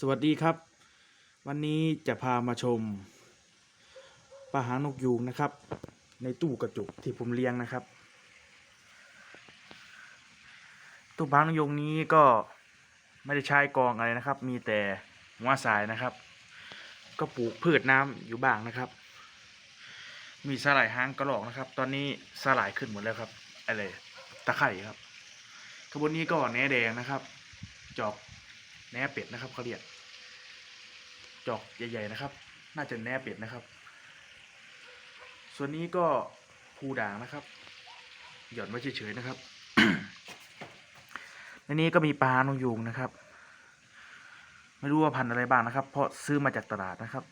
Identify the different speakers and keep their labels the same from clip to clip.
Speaker 1: สวัสดีครับ วันนี้จะพามาชมปลาหางนกยูงนะครับ ในตู้กระจกที่ผมเลี้ยงนะครับ ตู้ปลาหางนกยูงนี้ก็ไม่ได้ใช้กองอะไรนะครับ มีแต่หัวสายนะครับ ก็ปลูกพืชน้ำอยู่บ้างนะครับ มีสลายหางกระหรอกนะครับ ตอนนี้สลายขึ้นหมดแล้วครับอะไรตะไคร่ครับขบวนนี้ก็แหนแดงนะครับ จอก แหนเป็ดนะครับเขาเรียกจอกใหญ่ ๆ นะครับ น่าจะแหนเป็ดนะครับ ส่วนนี้ก็ภูด่างนะครับ หย่อนไว้เฉยๆนะครับในนี้ก็มีปลานกยูงนะครับ ไม่รู้ว่าพันธุ์อะไรบ้างนะครับ เพราะซื้อมาจากตลาดนะครับ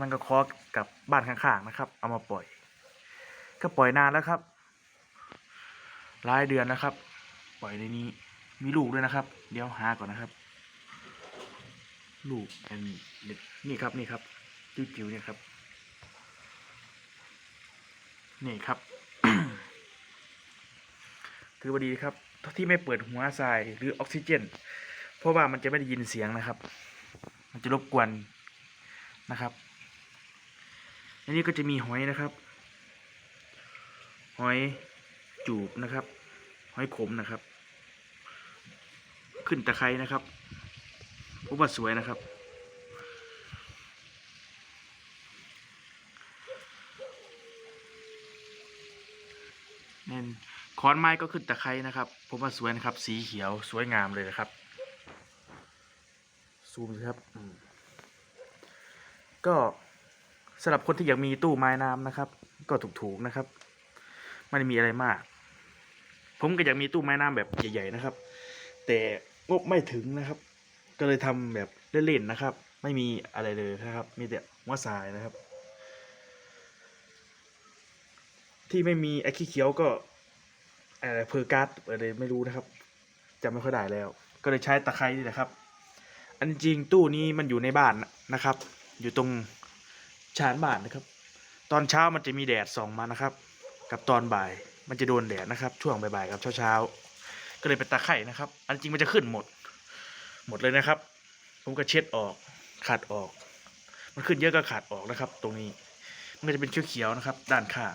Speaker 1: มันก็คอกับบ้านข้างๆนะครับ เอามาปล่อย ก็ปล่อยนานแล้วครับหลายเดือนนะครับ ปล่อยในนี้มีลูกด้วยนะครับ เดี๋ยวหาก่อนนะครับ ลูกอันนี้นี่ครับนี่ครับจิ๋วจิ๋วๆเนี่ยครับ นี่ครับถือว่าดีครับที่ไม่เปิดหัวทรายหรือออกซิเจน เพราะว่ามันจะไม่ได้ยินเสียงนะครับ มันจะรบกวนนะครับอันนี้ก็จะมีหอยนะครับ หอยจูบนะครับ หอยขมนะครับ ขึ้นตะไคร้นะครับ ผมว่าสวยนะครับเน่นขอนไม้ก็ขึ้นตะไคร้นะครับ ผมว่าสวยนะครับ สีเขียวสวยงามเลยนะครับ ซูมสิครับ ก็สำหรับคนที่อยากมีตู้ไม้น้ำนะครับ ก็ถูกๆนะครับ ไม่ได้มีอะไรมาก ผมก็อยากมีตู้ไม้น้ำแบบใหญ่ ๆ นะครับ แต่งบไม่ถึงนะครับ ก็เลยทำแบบเล่นๆนะครับ ไม่มีอะไรเลยนะครับ มีแต่หัวทรายนะครับ ที่ไม่มีไอ้ขี้เขียวก็อะไรเพอร์การ์ดอะไรไม่รู้นะครับจำไม่ค่อยได้แล้ว ก็เลยใช้ตะไคร้นี่แหละครับ อันจริงตู้นี้มันอยู่ในบ้านนะครับ อยู่ตรงชานบ้านนะครับ ตอนเช้ามันจะมีแดดส่องมานะครับ กับตอนบ่ายมันจะโดนแดดนะครับ ช่วงบ่ายๆกับเช้าๆก็เลยเป็นตะไคร่นะครับ อันจริงมันจะขึ้นหมด หมดเลยนะครับ ผมก็เช็ดออกขัดออก มันขึ้นเยอะก็ขัดออกนะครับ ตรงนี้ มันก็จะเป็นเขียวๆนะครับ ด้านข้าง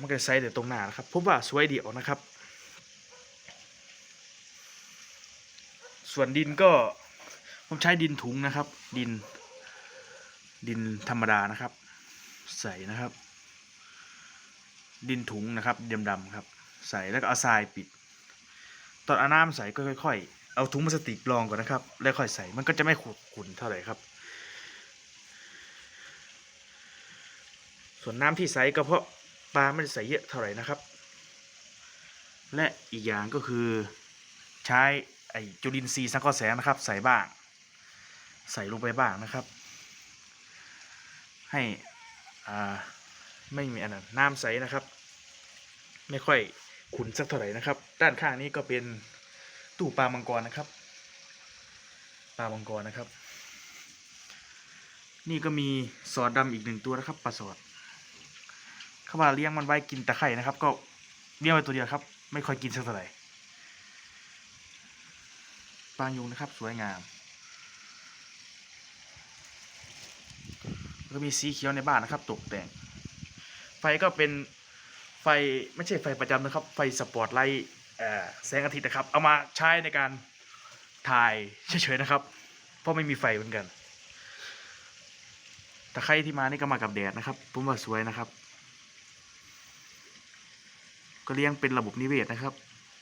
Speaker 1: มันก็จะใส่แต่ตรงหน้านะครับผมว่าสวยดีออกนะครับ ส่วนดินก็ผมใช้ดินถุงนะครับ ดิน ดินธรรมดานะครับ ใส่นะครับ ดินถุงนะครับดำๆครับ ใส่แล้วก็เอาทรายปิด ตอนเอาน้ำใส่ก็ค่อยๆเอาถุงพลาสติกรองก่อนนะครับ แล้วค่อยใส่มันก็จะไม่ขุดขุนเท่าไหร่ครับ ส่วนน้ำที่ใส่ก็เพราะปลาไม่ได้ใส่เยอะเท่าไหร่นะครับ และอีกอย่างก็คือใช้ไอจุลินทรีย์สังเคราะห์แสงนะครับ ใส่บ้าง ใส่ลงไปบ้างนะครับ ให้อ่าไม่มีอันนั้นน้ำใสนะครับ ไม่ค่อย ขุนสักเท่าไหร่นะครับ ด้านข้างนี้ก็เป็นตู้ปลามังกรนะครับ ปลามังกรนะครับ นี่ก็มีสอดดำอีกหนึ่งตัวนะครับปลาสอดเขาว่าเลี้ยงมันไว้กินตะไคร่นะครับ ก็เลี้ยงไว้ตัวเดียวครับ ไม่ค่อยกินสักเท่าไหร่ปลายุงนะครับสวยงามแล้วก็มีสีเขียวในบ้านนะครับ ตกแต่ง ไฟก็เป็น ไฟไม่ใช่ไฟประจำนะครับ ไฟสปอร์ตไลท์แสงอาทิตย์นะครับ เอามาใช้ในการถ่ายเฉยๆนะครับ เพราะไม่มีไฟเหมือนกันตะไครที่มานี่ก็มากับแดดนะครับ ผมว่าสวยนะครับ ก็เลี้ยงเป็นระบบนิเวศนะครับ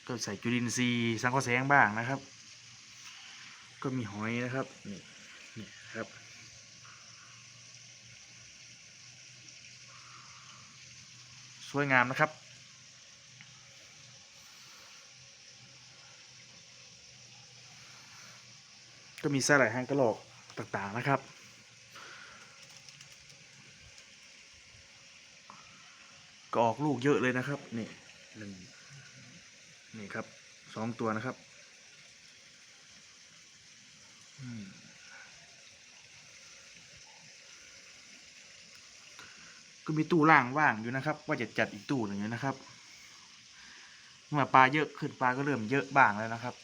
Speaker 1: ก็ใส่จุลินทรีย์สังเคราะห์แสงบ้างนะครับ ก็มีหอยนะครับนี่นี่ครับ สวยงามนะครับ ก็มีสลายหางกระโหลกต่างๆนะครับ ก็ออกลูกเยอะเลยนะครับ นี่หนึ่งนี่ครับสองตัวนะครับ อืม ก็มีตู้ล่างว่างอยู่นะครับ ว่าจะจัดอีกตู้หนึ่งนะครับ เมื่อปลาเยอะขึ้นปลาก็เริ่มเยอะบ้างแล้วนะครับ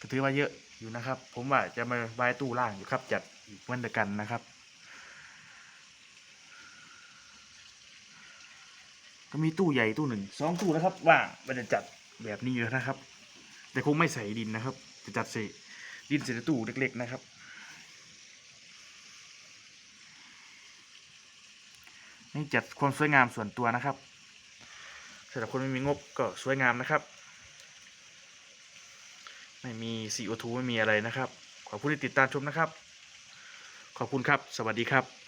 Speaker 1: ก็ถือว่าเยอะอยู่นะครับ ผมว่าจะมาบายตู้ล่างอยู่ครับ จัดอีกวันเดียวกันนะครับ ก็มีตู้ใหญ่ตู้หนึ่งสองตู้นะครับ ว่างมันจะจัดแบบนี้อยู่นะครับ แต่คงไม่ใส่ดินนะครับ จะจัดใส่ดินใส่ตู้เล็ก ๆ นะครับ นี่จัดความสวยงามส่วนตัวนะครับสำหรับคนไม่มีงบก็สวยงามนะครับ ไม่มี CO2 ไม่มีอะไรนะครับ ขอบคุณที่ติดตามชมนะครับ ขอบคุณครับ สวัสดีครับ